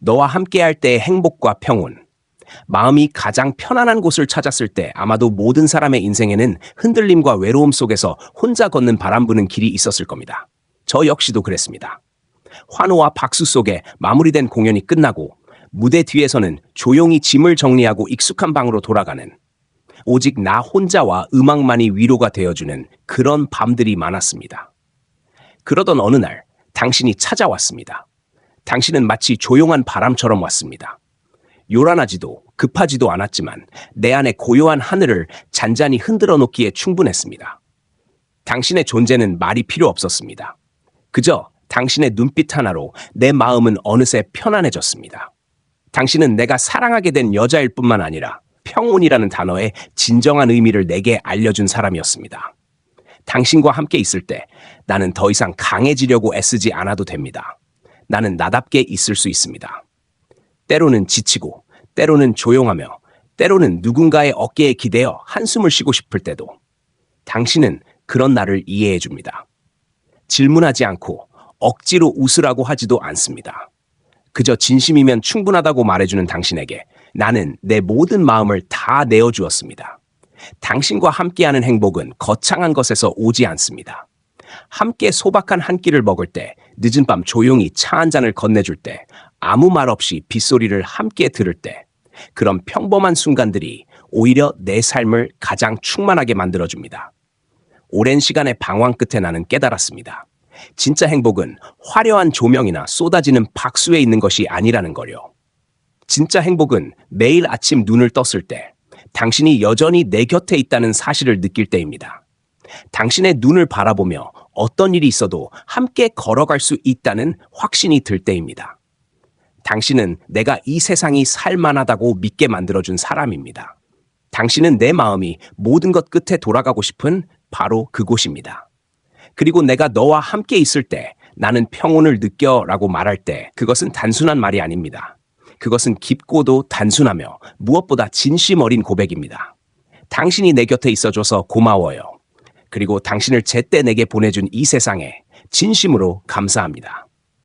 너와 함께할 때의 행복과 평온. 마음이 가장 편안한 곳을 찾았을 때 아마도 모든 사람의 인생에는 흔들림과 외로움 속에서 혼자 걷는 바람 부는 길이 있었을 겁니다. 저 역시도 그랬습니다. 환호와 박수 속에 마무리된 공연이 끝나고 무대 뒤에서는 조용히 짐을 정리하고 익숙한 방으로 돌아가는 오직 나 혼자와 음악만이 위로가 되어주는 그런 밤들이 많았습니다. 그러던 어느 날 당신이 찾아왔습니다. 당신은 마치 조용한 바람처럼 왔습니다. 요란하지도 급하지도 않았지만 내 안에 고요한 하늘을 잔잔히 흔들어 놓기에 충분했습니다. 당신의 존재는 말이 필요 없었습니다. 그저 당신의 눈빛 하나로 내 마음은 어느새 편안해졌습니다. 당신은 내가 사랑하게 된 여자일 뿐만 아니라 평온이라는 단어의 진정한 의미를 내게 알려준 사람이었습니다. 당신과 함께 있을 때 나는 더 이상 강해지려고 애쓰지 않아도 됩니다. 나는 나답게 있을 수 있습니다. 때로는 지치고, 때로는 조용하며, 때로는 누군가의 어깨에 기대어 한숨을 쉬고 싶을 때도 당신은 그런 나를 이해해 줍니다. 질문하지 않고 억지로 웃으라고 하지도 않습니다. 그저 진심이면 충분하다고 말해주는 당신에게 나는 내 모든 마음을 다 내어주었습니다. 당신과 함께하는 행복은 거창한 것에서 오지 않습니다. 함께 소박한 한 끼를 먹을 때, 늦은 밤 조용히 차 한 잔을 건네줄 때, 아무 말 없이 빗소리를 함께 들을 때, 그런 평범한 순간들이 오히려 내 삶을 가장 충만하게 만들어줍니다. 오랜 시간의 방황 끝에 나는 깨달았습니다. 진짜 행복은 화려한 조명이나 쏟아지는 박수에 있는 것이 아니라는 거요. 진짜 행복은 매일 아침 눈을 떴을 때 당신이 여전히 내 곁에 있다는 사실을 느낄 때입니다. 당신의 눈을 바라보며 어떤 일이 있어도 함께 걸어갈 수 있다는 확신이 들 때입니다. 당신은 내가 이 세상이 살만하다고 믿게 만들어준 사람입니다. 당신은 내 마음이 모든 것 끝에 돌아가고 싶은 바로 그곳입니다. 그리고 내가 너와 함께 있을 때 나는 평온을 느껴 라고 말할 때 그것은 단순한 말이 아닙니다. 그것은 깊고도 단순하며 무엇보다 진심 어린 고백입니다. 당신이 내 곁에 있어줘서 고마워요. 그리고 당신을 제때 내게 보내준 이 세상에 진심으로 감사합니다.